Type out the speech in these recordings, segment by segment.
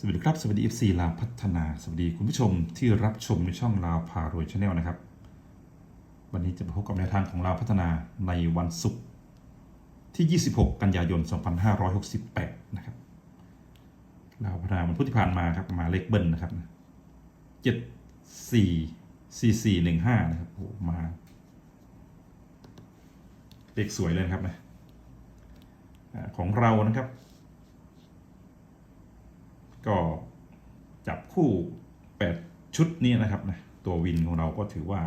สวัสดีครับ สวัสดี FC ลาวพัฒนา สวัสดีคุณผู้ชมที่รับชมในช่องลาวพารวยชาแนลนะครับ วันนี้จะพบกับแนวทางของลาวพัฒนาในวันศุกร์ที่ 26 กันยายน 2568 นะครับลาวพัฒนาวันพุธที่ผ่านมาครับมาเลขเบิ้ลนะครับเจ็ดสี่สี่สี่หนึ่งห้านะครับโอ้มาเลขสวยเลยนะครับนะของเรานะครับ ก็จับคู่ 8 ชุดนี้นะครับนะตัววินของเราก็ถือว่า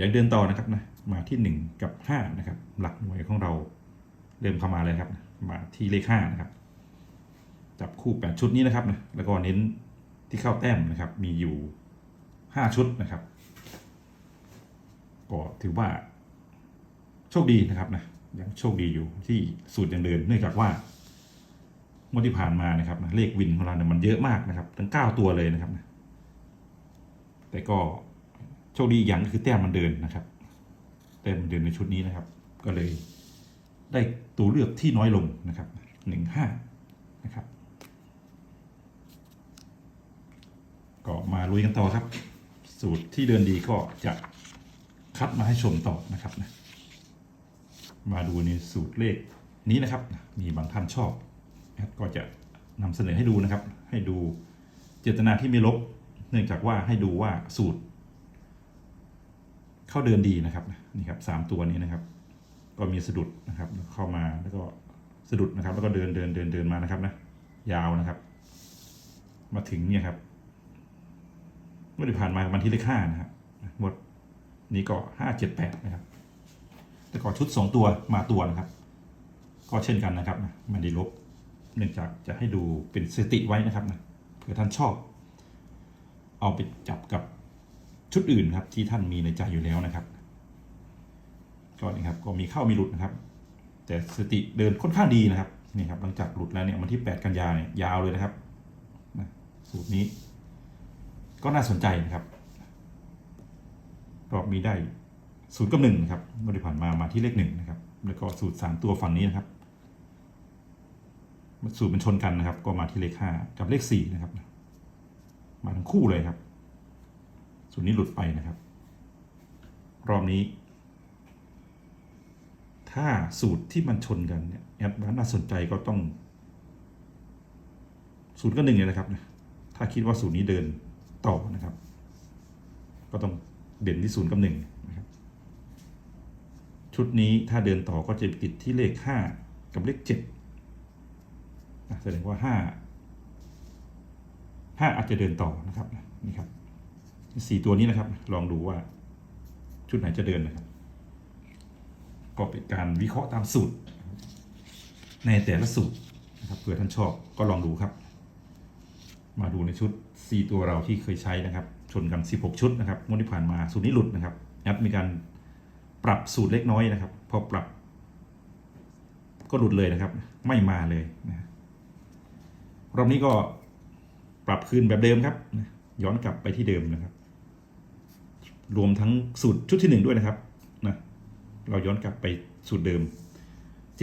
ยังเดินต่อนะครับนะมาที่ 1 กับ 5 นะครับ หลักหน่วยของเราเริ่มเข้ามาเลยครับนะมาที่เลข5นะครับ จับคู่ 8 ชุดนี้นะครับนะแล้วก็เน้นที่เข้าแต้มนะครับ มีอยู่ 5 ชุดนะครับ ก็ถือว่าโชคดีนะครับนะยังโชคดีอยู่ที่สูตรยังเดินเนื่องจากว่า งวดที่ผ่านมานะครับเลขวินของเราเนี่ยมันเยอะมากนะครับทั้งเก้าตัวเลยนะครับ แต่ก็โชคดีอย่างก็คือแต้มมันเดินนะครับ แต้มมันเดินในชุดนี้นะครับ ก็เลยได้ตัวเลือกที่น้อยลงนะครับหนึ่งห้านะครับ ก็มาลุยกันต่อครับ สูตรที่เดินดีก็จะคัดมาให้ชมต่อนะครับนะมาดูในสูตรเลขนี้นะครับ มีบางท่านชอบ ก็จะนำเสนอให้ดูนะครับ ให้ดูเจตนาที่ไม่ลบ เนื่องจากว่าให้ดูว่าสูตร เข้าเดินดีนะครับนี่ครับสามตัวนี้นะครับ ก็มีสะดุดนะครับเข้ามาแล้วก็สะดุดนะครับ แล้วก็เดินเดินเดินเดินมานะครับนะยาวนะครับ มาถึงเนี่ยครับเมื่อที่ผ่านมาวันที่เลขห้านะครับหมดนี้ก็ห้าเจ็ดแปดนะครับแต่ก็ชุดสองตัวมาตัวนะครับ ก็เช่นกันนะครับนไม่ได้ลบ เนื่องจากจะให้ดูเป็นสติไว้นะครับนะเผื่อท่านชอบ เอาไปจับกับชุดอื่นครับ ที่ท่านมีในใจอยู่แล้วนะครับ ก็นี่ครับก็มีเข้ามีหลุดนะครับ แต่สติเดินค่อนข้างดีนะครับนี่ครับหลังจากหลุดแล้วเนี่ยวันที่ 8 กันยาเนี่ยยาวเลยนะครับนะสูตรนี้ ก็น่าสนใจนะครับรอบมีได้ศูนย์กับหนึ่งนะครับเมื่อที่ผ่านมามาที่เลขหนึ่งนะครับ แล้วก็สูตรสามตัวฝั่งนี้นะครับ สูตรมันชนกันนะครับ ก็มาที่เลขห้ากับเลขสี่นะครับ มาทั้งคู่เลยครับ สูตรนี้หลุดไปนะครับ รอบนี้ ถ้าสูตรที่มันชนกันเนี่ยแอดวานน่าสนใจก็ต้องสูตรก็หนึ่งเลยนะครับนะถ้าคิดว่าสูตรนี้เดินต่อนะครับ ก็ต้องเด่นที่ศูนย์กับหนึ่งนะครับ ชุดนี้ถ้าเดินต่อก็จะติดที่เลขห้ากับเลขเจ็ด แสดงว่าห้าห้าอาจจะเดินต่อนะครับนี่ครับสี่ตัวนี้นะครับ ลองดูว่าชุดไหนจะเดินนะครับ ก็เป็นการวิเคราะห์ตามสูตร ในแต่ละสูตรนะครับเผื่อท่านชอบก็ลองดูครับ มาดูในชุด 4 ตัวเราที่เคยใช้นะครับ ชนกัน 16 ชุดนะครับงวดที่ผ่านมาสูตรนี้หลุดนะครับแอดมีการปรับสูตรเล็กน้อยนะครับ พอปรับ ก็หลุดเลยนะครับ ไม่มาเลยนะ รอบนี้ก็ปรับคืนแบบเดิมครับ ย้อนกลับไปที่เดิมนะครับ รวมทั้งสูตรชุดที่หนึ่งด้วยนะครับนะเราย้อนกลับไปสูตรเดิม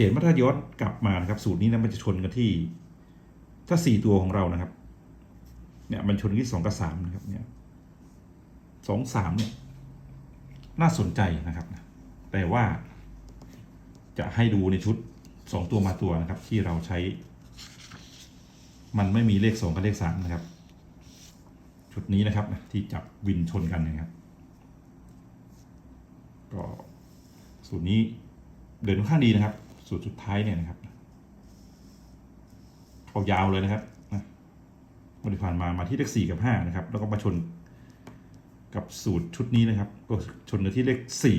เห็นว่าถ้าย้อนกลับมานะครับ สูตรนี้นะมันจะชนกันที่ ถ้าสี่ตัวของเรานะครับ เนี่ยมันชนที่สองกับสามนะครับ เนี่ยสองสามเนี่ย น่าสนใจนะครับแต่ว่าจะให้ดูในชุดสองตัวมาตัวนะครับ ที่เราใช้ มันไม่มีเลขสองกับเลขสามนะครับ ชุดนี้นะครับที่จับวินชนกันนะครับ ก็สูตรนี้เดินค่อนข้างดีนะครับ สูตรสุดท้ายเนี่ยนะครับเอายาวเลยนะครับนะวันที่ผ่านมามาที่เลขสี่กับห้านะครับ แล้วก็มาชนกับสูตรชุดนี้นะครับ ก็ชนกันที่เลขสี่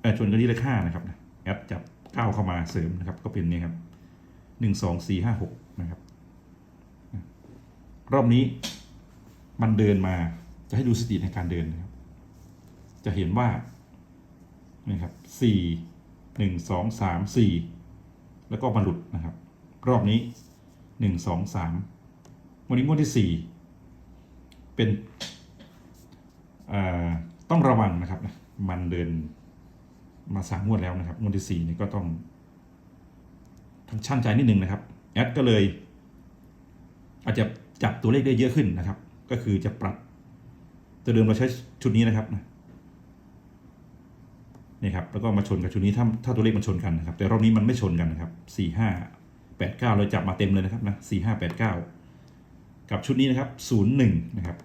เออชนกันที่เลขห้านะครับแอดจับเก้าเข้ามาเสริมนะครับ ก็เป็นเนี่ยครับหนึ่งสองสี่ห้าหกนะครับ รอบนี้มันเดินมาจะให้ดูสติในการเดินนะครับ จะเห็นว่านี่ครับสี่หนึ่งสองสามสี่แล้วก็มาหลุดนะครับ รอบนี้หนึ่งสองสามวันนี้งวดที่สี่เป็นต้องระวังนะครับ มันเดินมาสามงวดแล้วนะครับงวดที่สี่นี่ก็ต้องทั้งช่างใจนิดนึงนะครับแอดก็เลย อาจจะ จับตัวเลขได้เยอะขึ้นนะครับ ก็คือจะปรับตัวเดิมเราใช้ชุดนี้นะครับนี่ครับแล้วก็มาชนกับชุดนี้ถ้าถ้าตัวเลขมันชนกันนะครับ แต่รอบนี้มันไม่ชนกันนะครับสี่ห้าแปดเก้าเราจับมาเต็มเลยนะครับนะสี่ห้าแปดเก้ากับชุดนี้นะครับศูนย์หนึ่งนะครับ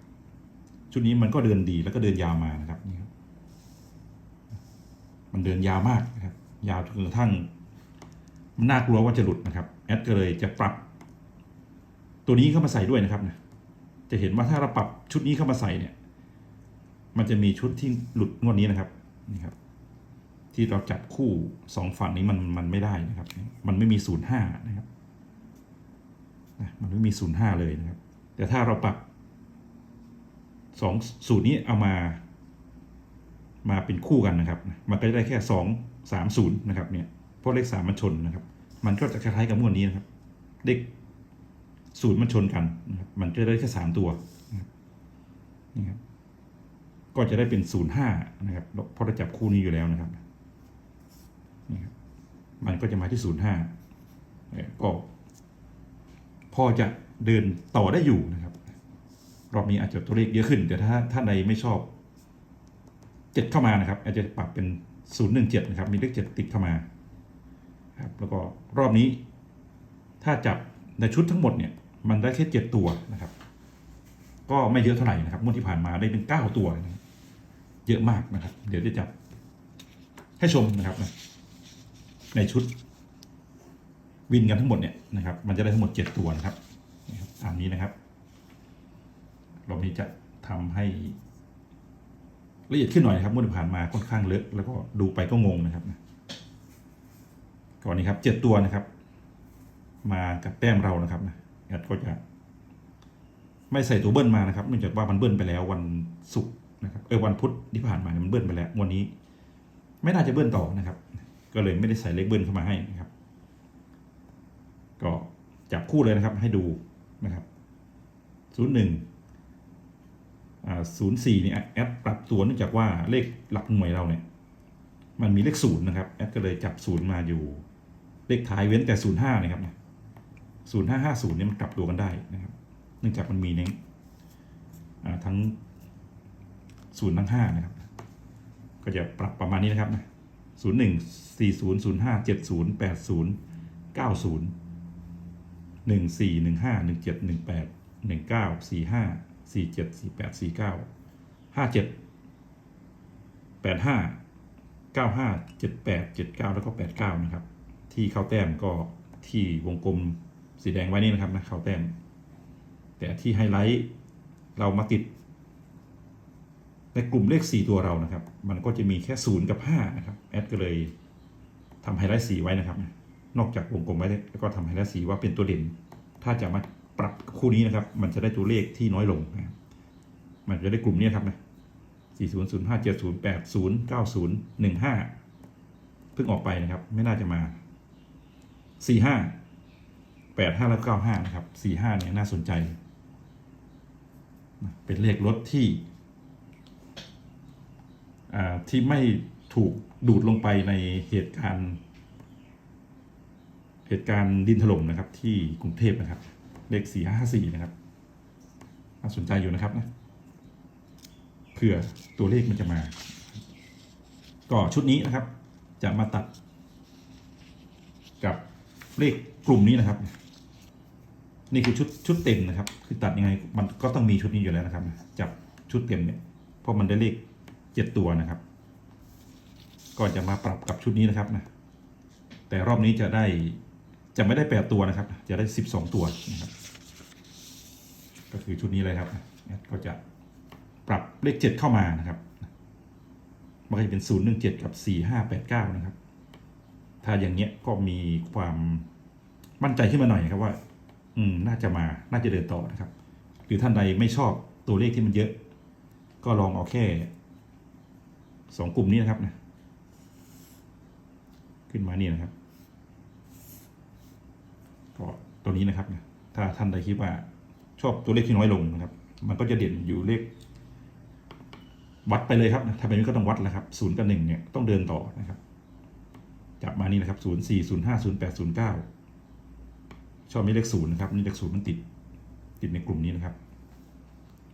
ชุดนี้มันก็เดินดีแล้วก็เดินยาวมานะครับนี่ครับมันเดินยาวมากนะครับ ยาวจนกระทั่งมันน่ากลัวว่าจะหลุดนะครับแอดก็เลยจะปรับ ตัวนี้เข้ามาใส่ด้วยนะครับนะจะเห็นว่าถ้าเราปรับชุดนี้เข้ามาใส่เนี่ย มันจะมีชุดที่หลุดงวดนี้นะครับนี่ครับ ที่เราจับคู่สองฝั่งนี้มันมันไม่ได้นะครับ มันไม่มีศูนย์ห้านะครับนะมันไม่มีศูนย์ห้าเลยนะครับ แต่ถ้าเราปรับสองสูตรนี้เอามา มาเป็นคู่กันนะครับ มันก็จะได้แค่สองสามศูนย์นะครับเนี่ยเพราะเลขสามมันชนนะครับ มันก็จะคล้ายๆกับงวดนี้นะครับเลข ศูนย์มันชนกันนะครับมันก็จะได้แค่สามตัวนะครับนี่ครับก็จะได้เป็นศูนย์ห้านะครับเพราะเราจับคู่นี้อยู่แล้วนะครับนี่ครับมันก็จะมาที่ศูนย์ห้าก็พอจะเดินต่อได้อยู่นะครับ รอบนี้อาจจะตัวเลขเยอะขึ้น แต่ถ้าถ้าในไม่ชอบเจ็ดเข้ามานะครับ อาจจะปรับเป็นศูนย์หนึ่งเจ็ดนะครับ มีเลขเจ็ดติดเข้ามาครับแล้วก็รอบนี้ถ้าจับในชุดทั้งหมดเนี่ย มันได้แค่เจ็ดตัวนะครับ ก็ไม่เยอะเท่าไหร่นะครับงวดที่ผ่านมาได้เป็นเก้าตัวนะเยอะมากนะครับ เดี๋ยวจะจับ ให้ชมนะครับนะในชุด วินกันทั้งหมดเนี่ยนะครับ มันจะได้ทั้งหมดเจ็ดตัวนะครับตามนี้นะครับรอบนี้จะทำให้ละเอียดขึ้นหน่อยนะครับงวดที่ผ่านมาค่อนข้างเลอะแล้วก็ดูไปก็งงนะครับก่อนนี้ครับเจ็ดตัวนะครับ มากับแต้มเรานะครับนะ แอดก็จะ ไม่ใส่ตัวเบิ้ลมานะครับเนื่องจากว่ามันเบิ้ลไปแล้ววันศุกร์นะครับเออวันพุธที่ผ่านมามันเบิ้ลไปแล้ววันนี้ ไม่น่าจะเบิ้ลต่อนะครับ ก็เลยไม่ได้ใส่เลขเบิ้ลเข้ามาให้นะครับ ก็จับคู่เลยนะครับ ให้ดูนะครับศูนย์หนึ่งศูนย์สี่เนี่ยแอดปรับตัวเนื่องจากว่าเลขหลักหน่วยเราเนี่ย มันมีเลขศูนย์นะครับแอดก็เลยจับศูนย์มาอยู่ เลขท้ายเว้นแต่ศูนย์ห้านะครับ ศูนย์ห้าห้าศูนย์เนี่ยมันกลับตัวกันได้นะครับ เนื่องจากมันมีเน้นทั้งศูนย์ทั้งห้านะครับ ก็จะปรับประมาณนี้นะครับนะศูนย์หนึ่งสี่ศูนย์ศูนย์ห้าเจ็ดศูนย์แปดศูนย์เก้าศูนย์หนึ่งสี่หนึ่งห้าหนึ่งเจ็ดหนึ่งแปดหนึ่งเก้าสี่ห้าสี่เจ็ดสี่แปดสี่เก้าห้าเจ็ดแปดห้าเก้าห้าเจ็ดแปดเจ็ดเก้าแล้วก็แปดเก้านะครับ ที่เข้าแต้มก็ที่วงกลม สีแดงไว้นี่นะครับนะเข้าแต้มแต่ที่ไฮไลท์เรามาติด ในกลุ่มเลข 4 ตัวเรานะครับ มันก็จะมีแค่ 0 กับ 5 นะครับ แอดก็เลยทำไฮไลท์สีไว้นะครับ นอกจากวงกลมไว้แล้วก็ทำไฮไลท์สีว่าเป็นตัวเด่น ถ้าจะมาปรับคู่นี้นะครับ มันจะได้ตัวเลขที่น้อยลงนะมันจะได้กลุ่มนี้ครับนะ40 05 70 80 90 15 เพิ่งออกไปนะครับ ไม่น่าจะมา 45 แปดห้าแล้วเก้าห้านะครับสี่ห้าเนี่ยน่าสนใจ เป็นเลขรถที่ที่ไม่ถูกดูดลงไปในเหตุการณ์ เหตุการณ์ดินถล่มนะครับ ที่กรุงเทพนะครับ เลขสี่ห้าสี่นะครับน่าสนใจอยู่นะครับนะเผื่อตัวเลขมันจะมา ก็ชุดนี้นะครับ จะมาตัด กับเลขกลุ่มนี้นะครับ นี่คือชุดชุดเต็มนะครับ คือตัดยังไงมันก็ต้องมีชุดนี้อยู่แล้วนะครับ จับชุดเต็มเนี่ยเพราะมันได้เลขเจ็ดตัวนะครับ ก็จะมาปรับกับชุดนี้นะครับนะแต่รอบนี้จะได้จะไม่ได้แปดตัวนะครับ จะได้สิบสองตัวนะครับ ก็คือชุดนี้เลยครับก็จะปรับเลขเจ็ดเข้ามานะครับมันก็จะเป็นศูนย์หนึ่งเจ็ดกับสี่ห้าแปดเก้านะครับ ถ้าอย่างเงี้ยก็มีความมั่นใจขึ้นมาหน่อยครับว่า อืมน่าจะมาน่าจะเดินต่อนะครับ หรือท่านใดไม่ชอบตัวเลขที่มันเยอะ ก็ลองเอาแค่สองกลุ่มนี้นะครับนะขึ้นมานี่นะครับ ก็ตัวนี้นะครับนะถ้าท่านใดคิดว่าชอบตัวเลขที่น้อยลงนะครับ มันก็จะเด่นอยู่เลข วัดไปเลยครับนะถ้าเป็นนี้ก็ต้องวัดแล้วครับศูนย์กับหนึ่งเนี่ยต้องเดินต่อนะครับ จับมานี่นะครับศูนย์สี่ศูนย์ห้าศูนย์แปดศูนย์เก้า ชอบมีเลขศูนย์นะครับนี่เลขศูนย์มันติด ติดในกลุ่มนี้นะครับ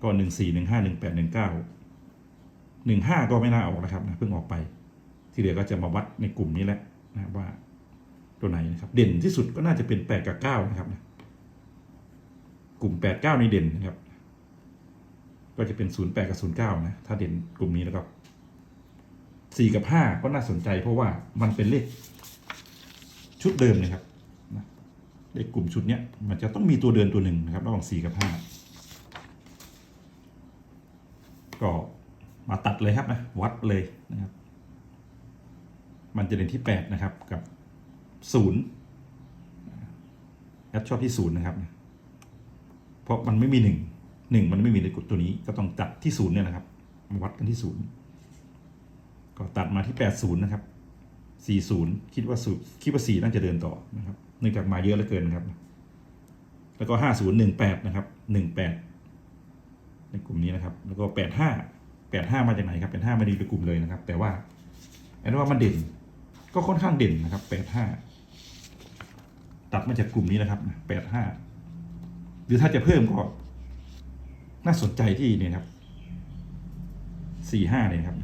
ก็หนึ่งสี่หนึ่งห้าหนึ่งแปดหนึ่งเก้าหนึ่งห้าก็ไม่น่าออกนะครับนะเพิ่งออกไป ที่เหลือก็จะมาวัดในกลุ่มนี้แหละนะว่าตัวไหนนะครับ เด่นที่สุดก็น่าจะเป็นแปดกับเก้านะครับนะกลุ่มแปดเก้าในเด่นนะครับ ก็จะเป็นศูนย์แปดกับศูนย์เก้านะถ้าเด่นกลุ่มนี้แล้วก็สี่กับห้าก็น่าสนใจเพราะว่ามันเป็นเลขชุดเดิมนะครับ เลขกลุ่มชุดเนี้ยมันจะต้องมีตัวเดินตัวหนึ่งนะครับระหว่างสี่กับห้าก็มาตัดเลยครับนะวัดเลยนะครับ มันจะเด่นที่แปดนะครับกับศูนย์แอดชอบที่ศูนย์นะครับ เพราะมันไม่มีหนึ่งหนึ่งมันไม่มีในกฎตัวนี้ก็ต้องตัดที่ศูนย์เนี่ยนะครับมาวัดกันที่ศูนย์ก็ตัดมาที่แปดศูนย์นะครับสี่ศูนย์คิดว่าศูนย์คิดว่าสี่น่าจะเดินต่อนะครับ เนื่องจากมาเยอะเหลือเกินนะครับ แล้วก็ห้าศูนย์หนึ่งแปดนะครับหนึ่งแปดในกลุ่มนี้นะครับ แล้วก็แปดห้าแปดห้ามาจากไหนครับแปดห้าไม่ได้ในกลุ่มเลยนะครับ แต่ว่าแอนว่ามันเด่น ก็ค่อนข้างเด่นนะครับแปดห้าตัดมาจากกลุ่มนี้นะครับแปดห้าหรือถ้าจะเพิ่มก็ น่าสนใจที่เนี่ยครับสี่ห้าเนี่ยครับ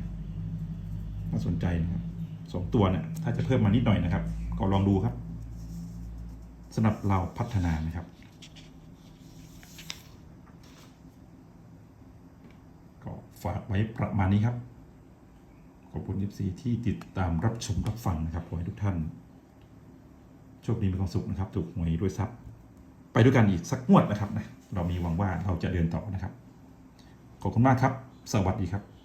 น่าสนใจนะครับสองตัวเนี่ยถ้าจะเพิ่มมานิดหน่อยนะครับ ก็ลองดูครับำหรับเราพัฒนานะครับ ก็ฝากไว้ประมาณนี้ครับ ขอบคุณยิซีที่ติดตามรับชมรับฟังนะครับขอให้ทุกท่าน โชคดีมีความสุขนะครับ ถูกหวยด้วยทรัพย์ ไปด้วยกันอีกสักงวดนะครับนะเรามีหวังว่าเราจะเดินต่อนะครับ ขอบคุณมากครับ สวัสดีครับ